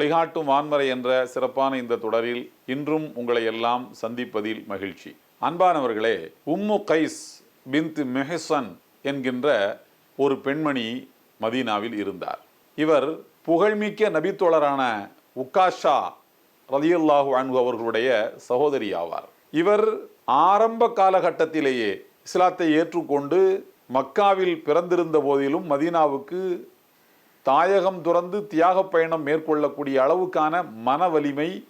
வழிகாட்டும் வான்மறை என்ற சிறப்பான இந்த தொடரில் இன்றும் உங்களை எல்லாம் சந்திப்பதில் மகிழ்ச்சி. அன்பானவர்களே உம்மு கைஸ் பின்த் மெஹசன் என்கின்ற ஒரு பெண்மணி மதீனாவில் இருந்தார். இவர் புகழ்மிக்க நபித்தோழரான உக்காஷா ரலியல்லாஹு அன்பு அவர்களுடைய சகோதரி ஆவார் இவர் ஆரம்ப காலகட்டத்திலேயே இஸ்லாத்தை ஏற்றுக்கொண்டு மக்காவில் பிறந்திருந்த போதிலும் மதீனாவுக்கு தாயகம் துறந்து தியாக பயணம் மேற்கொள்ளக்கூடிய அளவுக்கான மன வலிமை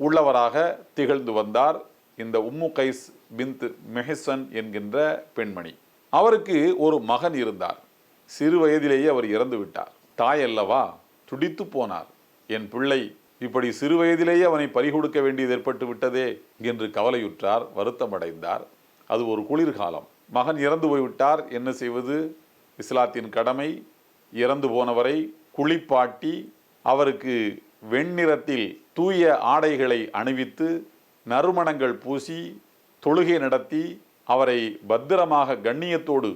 உள்ளவராக திகழ்ந்து வந்தார் இந்த உம்மு கைஸ் பிந்த் மெஹசன் என்கின்ற பெண்மணி. அவருக்கு ஒரு மகன் இருந்தார். சிறு வயதிலேயே அவர் இறந்து விட்டார். தாய் அல்லவா? துடித்து போனார். என் பிள்ளை இப்படி சிறு வயதிலேயே அவனை பறிகொடுக்க வேண்டியது ஏற்பட்டு விட்டதே என்று கவலையுற்றார் வருத்தமடைந்தார். அது ஒரு குளிர்காலம். மகன் இறந்து போய்விட்டார். என்ன செய்வது? இஸ்லாத்தின் கடமை. இறந்து போனவரை குளிப்பாட்டி அவருக்கு வெண்ணிறத்தில் தூய ஆடைகளை அணிவித்து நறுமணங்கள் பூசி தொழுகை நடத்தி அவரை பத்திரமாக கண்ணியத்தோடு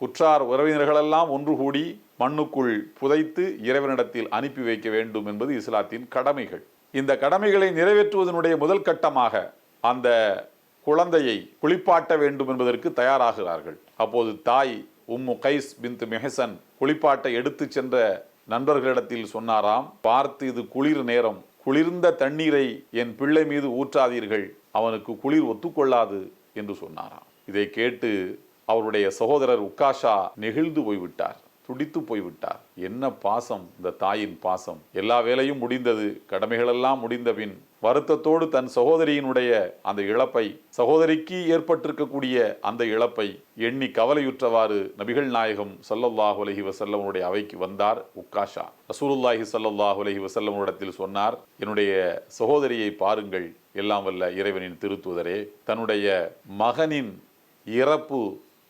உற்றார் உறவினர்களெல்லாம் ஒன்று கூடி மண்ணுக்குள் புதைத்து இறைவனிடத்தில் அனுப்பி வைக்க வேண்டும் என்பது இஸ்லாத்தின் கடமைகள். இந்த கடமைகளை நிறைவேற்றுவதனுடைய முதல் கட்டமாக அந்த குழந்தையை குளிப்பாட்ட வேண்டும் என்பதற்கு தயாராகிறார்கள். அப்போது தாய் உம்மு கைஸ் பின்த் மெஹசன் குளிப்பாட்டை எடுத்துச் சென்ற நண்பர்களிடத்தில் சொன்னாராம் பார்த்து இது குளிர் நேரம். குளிர்ந்த தண்ணீரை என் பிள்ளை மீது ஊற்றாதீர்கள். அவனுக்கு குளிர் ஒத்துக்கொள்ளாது என்று சொன்னாராம். இதை கேட்டு அவருடைய சகோதரர் உக்காஷா நெகிழ்ந்து போய்விட்டார். துடித்து போய்விட்டார். என்ன பாசம் இந்த தாயின் பாசம். எல்லா வேலையும் முடிந்தது. கடமைகளெல்லாம் முடிந்த பின் வருத்தத்தோடு தன் சகோதரியினுடைய அந்த இழப்பை சகோதரிக்கு ஏற்பட்டிருக்கக்கூடிய அந்த இழப்பை எண்ணி கவலையுற்றவாறு நபிகள் நாயகம் ஸல்லல்லாஹு அலைஹி வசல்லமுடைய அவைக்கு வந்தார் உக்காஷா ரசூலுல்லாஹி ஸல்லல்லாஹு அலைஹி வசல்லமுடத்தில் சொன்னார் என்னுடைய சகோதரியை பாருங்கள் எல்லாம் வல்ல இறைவனின் திருத்துவதரே தன்னுடைய மகனின் இறப்பு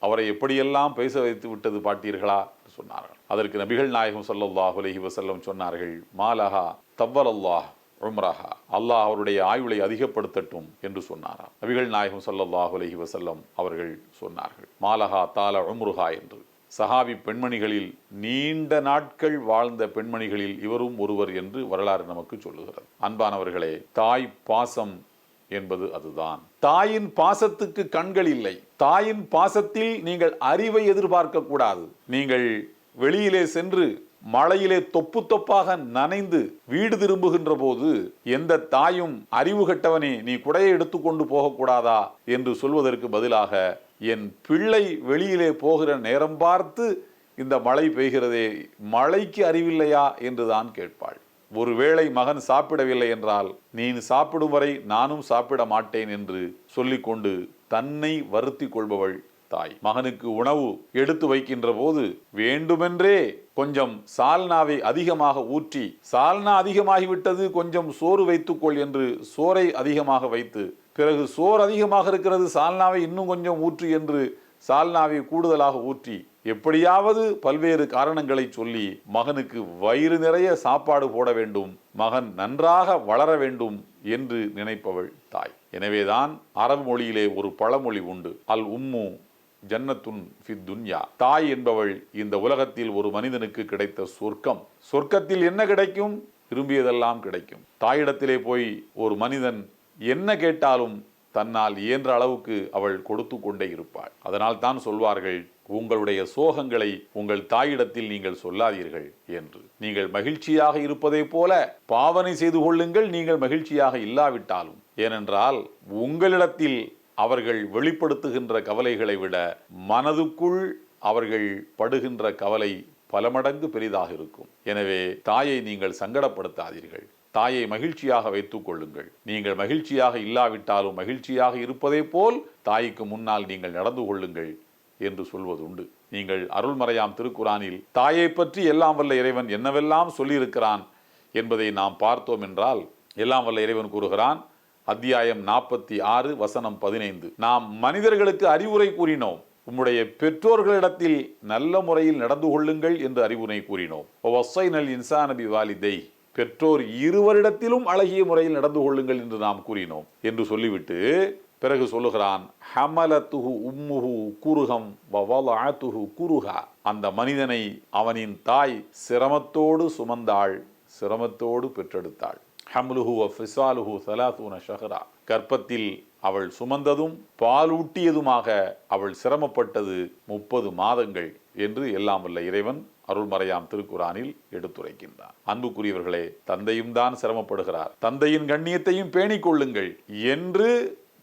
அவரை எப்படியெல்லாம் பேச வைத்து விட்டது பாட்டீர்களா சொன்னார்கள். அதற்கு நபிகள் நாயகம் ஸல்லல்லாஹு அலைஹி வசல்லம் சொன்னார்கள் மாலஹா தவ்வலல்லாஹ் உம்ராஹா. அல்லாஹ் அவருடைய ஆயுளை அதிகப்படுத்தட்டும் என்று சொன்னாராம். நபிகள் நாயகம் சல்லாஹு அலஹி வசல்லம் அவர்கள் சொன்னார்கள். மாலஹா தால உம்ருஹா என்று. சஹாபி பெண்மணிகளில் நீண்ட நாட்கள் வாழ்ந்த பெண்மணிகளில் இவரும் ஒருவர் என்று வரலாறு நமக்கு சொல்லுகிறது. அன்பானவர்களே தாய் பாசம் என்பது அதுதான். தாயின் பாசத்துக்கு கண்கள் இல்லை. தாயின் பாசத்தில் நீங்கள் அறிவை எதிர்பார்க்க கூடாது நீங்கள் வெளியிலே சென்று மழையிலே தொப்பு தொப்பாக நனைந்து வீடு திரும்புகின்ற போது எந்த தாயும் அறிவு கட்டவனே நீ குடையை எடுத்துக்கொண்டு போகக்கூடாதா? என்று சொல்வதற்கு பதிலாக என் பிள்ளை வெளியிலே போகிற நேரம் பார்த்து இந்த மழை பெய்கிறதே மழைக்கு அறிவில்லையா? என்றுதான் கேட்பாள். ஒருவேளை மகன் சாப்பிடவில்லை என்றால் நீ சாப்பிடும் வரை நானும் சாப்பிட மாட்டேன் என்று சொல்லிக்கொண்டு தன்னை வருத்தி கொள்பவள் தாய். மகனுக்கு உணவு எடுத்து வைக்கின்ற போது வேண்டுமென்றே கொஞ்சம் சால்னாவை அதிகமாக ஊற்றி சால்னா அதிகமாகிவிட்டது கொஞ்சம் சோறு வைத்துக்கொள் என்று சோறை அதிகமாக வைத்து பிறகு சோறு அதிகமாக இருக்கிறது சால்னாவை இன்னும் கொஞ்சம் ஊற்று என்று சால்னாவை கூடுதலாக ஊற்றி எப்படியாவது பல்வேறு காரணங்களை சொல்லி மகனுக்கு வயிறு நிறைய சாப்பாடு போட வேண்டும் மகன் நன்றாக வளர வேண்டும் என்று நினைப்பவள் தாய். எனவேதான் அரபு மொழியிலே ஒரு பழமொழி உண்டு. அல் உம்மு ஜன்னத்துன் ஃபி துன்யா. தாய் என்பவள் இந்த உலகத்தில் ஒரு மனிதனுக்கு கிடைத்த சொர்க்கம். சொர்க்கத்தில் என்ன கிடைக்கும்? விரும்பியதெல்லாம் கிடைக்கும். தாயிடத்திலே போய் ஒரு மனிதன் என்ன கேட்டாலும் தன்னால் இயன்ற அளவுக்கு அவள் கொடுத்து கொண்டே இருப்பாள். அதனால் தான் சொல்வார்கள் உங்களுடைய சோகங்களை உங்கள் தாயிடத்தில் நீங்கள் சொல்லாதீர்கள் என்று. நீங்கள் மகிழ்ச்சியாக இருப்பதைப் போல பாவனை செய்து கொள்ளுங்கள் நீங்கள் மகிழ்ச்சியாக இல்லாவிட்டாலும். ஏனென்றால் உங்களிடத்தில் அவர்கள் வெளிப்படுத்துகின்ற கவலைகளை விட மனதுக்குள் அவர்கள் படுகின்ற கவலை பல மடங்கு பெரிதாக இருக்கும். எனவே தாயை நீங்கள் சங்கடப்படுத்தாதீர்கள். தாயை மகிழ்ச்சியாக வைத்துக் கொள்ளுங்கள். நீங்கள் மகிழ்ச்சியாக இல்லாவிட்டாலும் மகிழ்ச்சியாக இருப்பதை போல் தாய்க்கு முன்னால் நீங்கள் நடந்து கொள்ளுங்கள் என்று சொல்வது உண்டு நீங்கள் அருள்மறையாம் திருக்குறானில் தாயை பற்றி எல்லாம் வல்ல இறைவன் என்னவெல்லாம் சொல்லியிருக்கிறான் என்பதை நாம் பார்த்தோம் என்றால் எல்லாம் வல்ல இறைவன் கூறுகிறான் அத்தியாயம் நாற்பத்தி ஆறு வசனம் பதினைந்து. நாம் மனிதர்களுக்கு அறிவுரை கூறினோம். உம்முடைய பெற்றோர்களிடத்தில் நல்ல முறையில் நடந்து கொள்ளுங்கள் என்று அறிவுரை கூறினோம். ஒசைனல் இன்சானபி வாலிதை பெற்றோர் இருவரிடத்திலும் அழகிய முறையில் நடந்து கொள்ளுங்கள் என்று நாம் கூறினோம் என்று சொல்லிவிட்டு பிறகு சொல்லுகிறான் ஹமலத்துஹு உம்முஹு குருகம் வவலஅத்துஹு குருஹா. அந்த மனிதனை அவனின் தாய் சிரமத்தோடு சுமந்தாள் சிரமத்தோடு பெற்றெடுத்தாள். ஹம்லுஹு ஃபிசாலுஹு சலாசூன ஷஹரா. கர்ப்பத்தில் அவள் சுமந்ததும் பாலூட்டியதுமாக அவள் சிரமப்பட்டது முப்பது மாதங்கள் என்று எல்லாம் வல்ல இறைவன் அருள்மறையாம் திருக்குறானில் எடுத்துரைக்கின்றான். அன்புக்குரியவர்களே தந்தையும் தான் சிரமப்படுகிறார். தந்தையின் கண்ணியத்தையும் பேணிக் கொள்ளுங்கள் என்று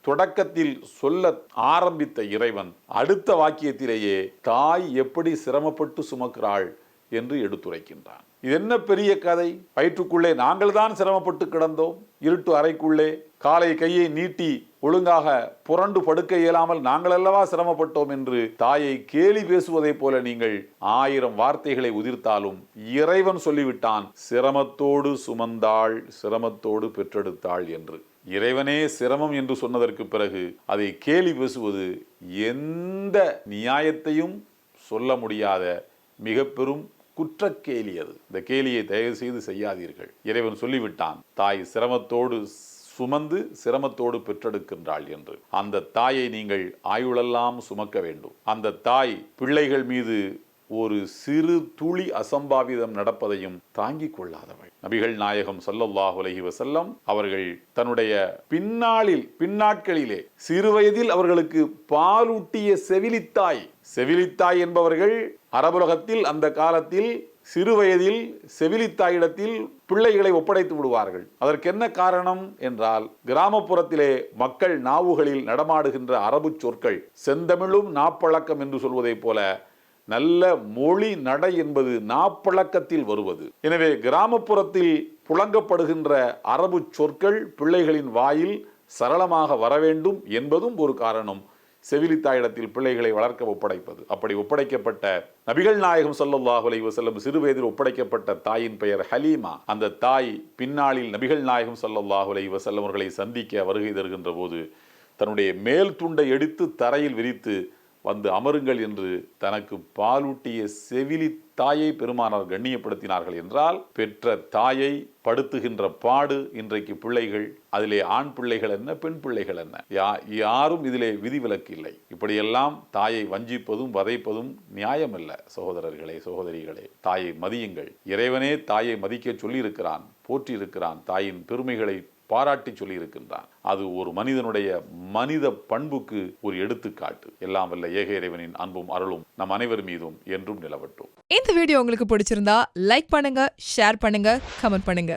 தொடக்கத்தில் சொல்ல ஆரம்பித்த இறைவன் அடுத்த வாக்கியத்திலேயே தாய் எப்படி சிரமப்பட்டு சுமக்கிறாள்? என்று எடுத்துரைக்கின்றான். இது என்ன பெரிய கதை? வயிற்றுக்குள்ளே நாங்கள் தான் சிரமப்பட்டு கிடந்தோம். இருட்டு அறைக்குள்ளே காலை கையை நீட்டி ஒழுங்காக புரண்டு படுக்க இயலாமல் நாங்கள் அல்லவா சிரமப்பட்டோம் என்று தாயை கேலி பேசுவதைப் போல நீங்கள் ஆயிரம் வார்த்தைகளை உதிர்த்தாலும் இறைவன் சொல்லிவிட்டான் சிரமத்தோடு சுமந்தாள் சிரமத்தோடு பெற்றெடுத்தாள் என்று. இறைவனே சிரமம் என்று சொன்னதற்கு பிறகு அதை கேலி பேசுவது எந்த நியாயத்தையும் சொல்ல முடியாத மிக பெரும் குற்றக்கேலி அது இந்த கேலியை தயவு செய்து செய்யாதீர்கள். இறைவன் சொல்லிவிட்டான் தாய் சிரமத்தோடு சுமந்து சிரமத்தோடு பெற்றெடுக்கின்றாள் என்று. அந்த தாயை நீங்கள் ஆயுளெல்லாம் சுமக்க வேண்டும். அந்த தாய் பிள்ளைகள் மீது ஒரு சிறு துளி அசம்பாவிதம் நடப்பதையும் தாங்கிக் கொள்ளாதவள். நபிகள் நாயகம் ஸல்லல்லாஹு உலகி வசல்லம் அவர்கள் தன்னுடைய பின்னாளில் பின்னாட்களிலே சிறுவயதில் அவர்களுக்கு பாலூட்டிய செவிலித்தாய் செவிலித்தாய் என்பவர்கள் அரபுலகத்தில் அந்த காலத்தில் சிறுவயதில் செவிலித்தாயிடத்தில் பிள்ளைகளை ஒப்படைத்து விடுவார்கள். அதற்கு என்ன காரணம் என்றால் கிராமப்புறத்திலே மக்கள் நாவுகளில் நடமாடுகின்ற அரபு சொற்கள் செந்தமிழும் நாப்பழக்கம் என்று சொல்வதைப் போல நல்ல மொழி நடை என்பது நாப்பழக்கத்தில் வருவது. எனவே கிராமப்புறத்தில் புழங்கப்படுகின்ற அரபு சொற்கள் பிள்ளைகளின் வாயில் சரளமாக வர வேண்டும் என்பதும் ஒரு காரணம். செவிலித்தாயிடத்தில் பிள்ளைகளை வளர்க்க ஒப்படைப்பது. அப்படி ஒப்படைக்கப்பட்ட நபிகள் நாயகம் ஸல்லல்லாஹு அலைஹி செல்லும் சிறுவயதில் ஒப்படைக்கப்பட்ட தாயின் பெயர் ஹலீமா. அந்த தாய் பின்னாளில் நபிகள் நாயகம் ஸல்லல்லாஹு அலைஹி செல்லும் அவர்களை சந்திக்க வருகை தருகின்ற போது தன்னுடைய மேல் துண்டை எடுத்து தரையில் விரித்து வந்து அமருங்கள் என்று தனக்கு பாலூட்டிய செவிலி தாயை பெருமானார் கண்ணியப்படுத்தினார்கள் என்றால் பெற்ற தாயை படுத்துகின்ற பாடு இன்றைக்கு பிள்ளைகள் அதிலே ஆண் பிள்ளைகள் என்ன பெண் பிள்ளைகள் என்ன? யா யாரும் இதிலே விதிவிலக்கு இல்லை இப்படியெல்லாம் தாயை வஞ்சிப்பதும் வதைப்பதும் நியாயமல்ல சகோதரர்களே சகோதரிகளே. தாயை மதியுங்கள். இறைவனே தாயை மதிக்க சொல்லியிருக்கிறான் போற்றியிருக்கிறான். தாயின் பெருமைகளை பாராட்டி சொல்லியிருக்கின்றான். அது ஒரு மனிதனுடைய மனித பண்புக்கு ஒரு எடுத்துக்காட்டு. எல்லாம் வல்ல ஏக இறைவனின் அன்பும் அருளும் நம் அனைவர் மீதும் என்றும் நிலவட்டும். இந்த வீடியோ உங்களுக்கு பிடிச்சிருந்தா லைக் பண்ணுங்க ஷேர் பண்ணுங்க கமெண்ட் பண்ணுங்க.